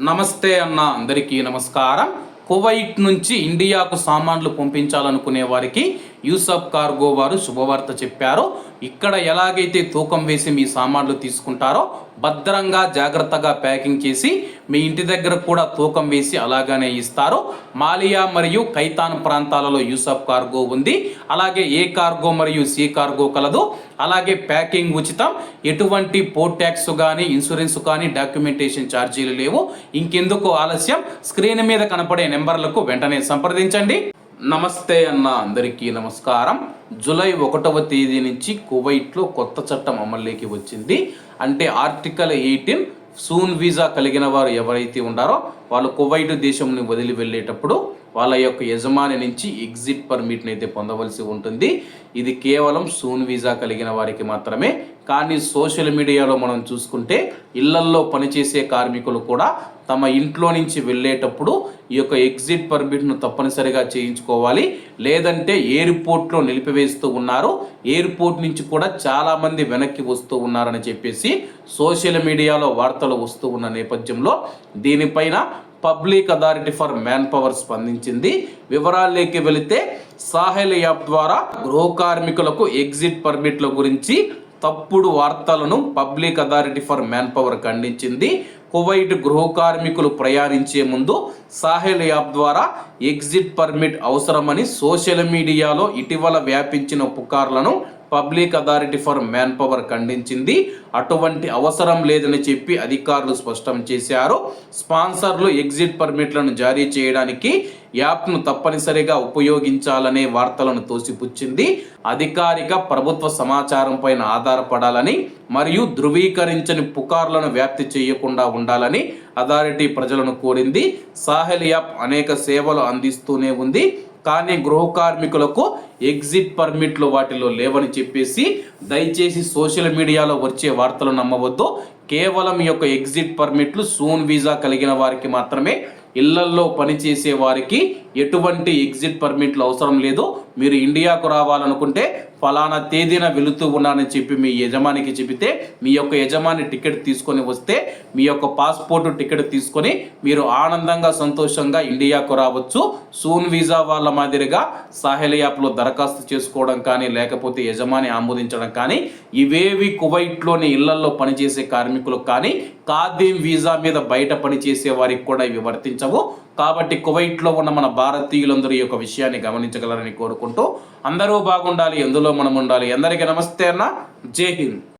నమస్తే అన్న అందరికీ నమస్కారం. కువైట్ నుంచి ఇండియాకు సామాన్లు పంపించాలనుకునే వారికి యూసఫ్ కార్గో వారు శుభవార్త చెప్పారు. ఇక్కడ ఎలాగైతే తూకం వేసి మీ సామాన్లు తీసుకుంటారో భద్రంగా జాగ్రత్తగా ప్యాకింగ్ చేసి మీ ఇంటి దగ్గర కూడా తూకం వేసి అలాగానే ఇస్తారు. మాలియా మరియు కైతాన్ ప్రాంతాలలో యూసఫ్ కార్గో ఉంది. అలాగే ఏ కార్గో మరియు సి కార్గో కలదు. అలాగే ప్యాకింగ్ ఉచితం. ఎటువంటి పోర్ట్ ట్యాక్స్ కానీ ఇన్సూరెన్స్ కానీ డాక్యుమెంటేషన్ ఛార్జీలు లేవు. ఇంకెందుకు ఆలస్యం? స్క్రీన్ మీద కనపడే నెంబర్లకు వెంటనే సంప్రదించండి. నమస్తే అన్న అందరికీ నమస్కారం. జూలై ఒకటవ తేదీ నుంచి కువైట్లో కొత్త చట్టం అమల్లోకి వచ్చింది. అంటే ఆర్టికల్ ఎయిటీన్ సూన్ వీసా కలిగిన వారు ఎవరైతే ఉన్నారో వాళ్ళు కువైట్ దేశంని వదిలి వెళ్ళేటప్పుడు వాళ్ళ యొక్క యజమాని నుంచి ఎగ్జిట్ పర్మిట్ని అయితే పొందవలసి ఉంటుంది. ఇది కేవలం సూన్ వీసా కలిగిన వారికి మాత్రమే. కానీ సోషల్ మీడియాలో మనం చూసుకుంటే ఇళ్ళల్లో పనిచేసే కార్మికులు కూడా తమ ఇంట్లో నుంచి వెళ్ళేటప్పుడు ఈ యొక్క ఎగ్జిట్ పర్మిట్ను తప్పనిసరిగా చేయించుకోవాలి. లేదంటే ఎయిర్పోర్ట్లో నిలిపివేస్తూ ఉన్నారు. ఎయిర్పోర్ట్ నుంచి కూడా చాలామంది వెనక్కి వస్తూ ఉన్నారని చెప్పేసి సోషల్ మీడియాలో వార్తలు వస్తూ ఉన్న నేపథ్యంలో దీనిపైన public authority for manpower స్పందించింది. వివరాల్లోకి వెళితే సాహెల్ యాప్ ద్వారా గృహ కార్మికులకు ఎగ్జిట్ పర్మిట్ల గురించి తప్పుడు వార్తలను public authority for manpower ఖండించింది. కువైట్ గృహ కార్మికులు ప్రయాణించే ముందు సాహెల్ యాప్ ద్వారా ఎగ్జిట్ పర్మిట్ అవసరమని సోషల్ మీడియాలో ఇటీవల వ్యాపించిన పుకార్లను public authority for manpower ఖండించింది. అటువంటి అవసరం లేదని చెప్పి అధికారులు స్పష్టం చేశారు. స్పాన్సర్లు ఎగ్జిట్ పర్మిట్లను జారీ చేయడానికి యాప్ను తప్పనిసరిగా ఉపయోగించాలనే వార్తలను తోసిపుచ్చింది. అధికారిక ప్రభుత్వ సమాచారం పైన ఆధారపడాలని మరియు ధృవీకరించని పుకార్లను వ్యాప్తి చేయకుండా ఉండాలని అథారిటీ ప్రజలను కోరింది. సాహెల్ యాప్ అనేక సేవలు అందిస్తూనే ఉంది. కానీ గృహ కార్మికులకు ఎగ్జిట్ పర్మిట్లు వాటిలో లేవని చెప్పేసి దయచేసి సోషల్ మీడియాలో వచ్చే వార్తలు నమ్మవద్దు. కేవలం ఈ యొక్క ఎగ్జిట్ పర్మిట్లు సూన్ వీసా కలిగిన వారికి మాత్రమే ఇళ్ళల్లో పనిచేసే వారికి ఎటువంటి ఎగ్జిట్ పర్మిట్లు అవసరం లేదు. మీరు ఇండియాకు రావాలనుకుంటే ఫలానా తేదీన వెళుతూ ఉన్నానని చెప్పి మీ యజమానికి చెబితే మీ యొక్క యజమాని టికెట్ తీసుకొని వస్తే మీ యొక్క పాస్పోర్టు టికెట్ తీసుకొని మీరు ఆనందంగా సంతోషంగా ఇండియాకు రావచ్చు. సూన్ వీసా వాళ్ళ మాదిరిగా సాహెల్ యాప్లో దరఖాస్తు చేసుకోవడం కానీ లేకపోతే యజమాని ఆమోదించడం కానీ ఇవేవి కువైట్లోని ఇళ్ళల్లో పనిచేసే కార్మికులకు కానీ ఖాదీం వీసా మీద బయట పనిచేసే వారికి కూడా ఇవి వర్తించవు. కాబట్టి కువైట్లో ఉన్న మన భారతీయులందరూ ఈ యొక్క విషయాన్ని గమనించగలరని కోరుకుంటూ అందరూ బాగుండాలి ఎందులో మనం ఉండాలి అందరికీ నమస్తే అన్న. జై హింద్.